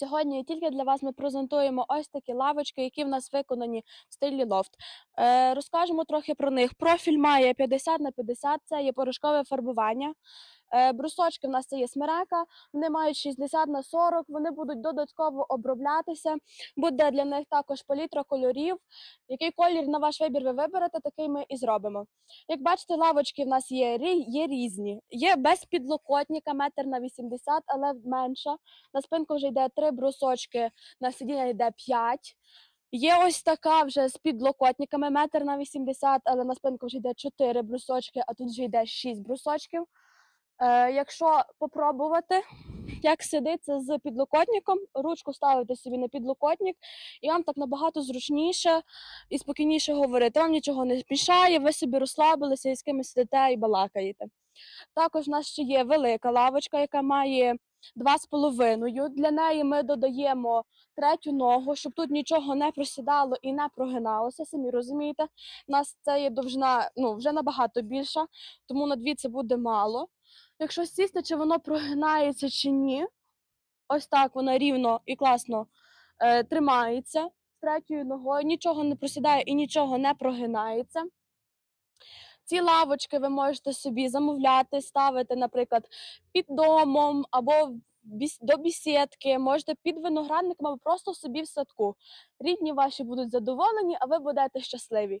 Сьогодні тільки для вас ми презентуємо ось такі лавочки, які в нас виконані в стилі лофт. Е, розкажемо трохи про них. Профіль має 50 на 50, це є порошкове фарбування. Е, брусочки в нас це є смерека, вони мають 60 на 40, вони будуть додатково оброблятися. Буде для них також палітра кольорів. Який колір на ваш вибір ви виберете, такий ми і зробимо. Як бачите, лавочки в нас є, є різні. Є без підлокотника, метр на 80, але менша. На спинку вже йде три брусочки, на сидіння йде 5. Є ось така вже з підлокотниками, метр на 80, але на спинку вже йде 4 брусочки, а тут вже йде 6 брусочків. Е, якщо попробувати, як сидиться з підлокотником, ручку ставите собі на підлокотник, і вам так набагато зручніше і спокійніше говорити. Вам нічого не мішає, ви собі розслабилися і з кимось сидите і балакаєте. Також в нас ще є велика лавочка, яка має 2,5. Для неї ми додаємо третю ногу, щоб тут нічого не просідало і не прогиналося. Самі розумієте, у нас це є довжина ну, вже набагато більша, тому на дві це буде мало. Якщо сісти, чи воно прогинається чи ні, ось так воно рівно і класно е, тримається з третьою ногою, нічого не просідає і нічого не прогинається. Ці лавочки ви можете собі замовляти, ставити, наприклад, під домом або до бісідки, можете під виноградником або просто собі в садку. Рідні ваші будуть задоволені, а ви будете щасливі.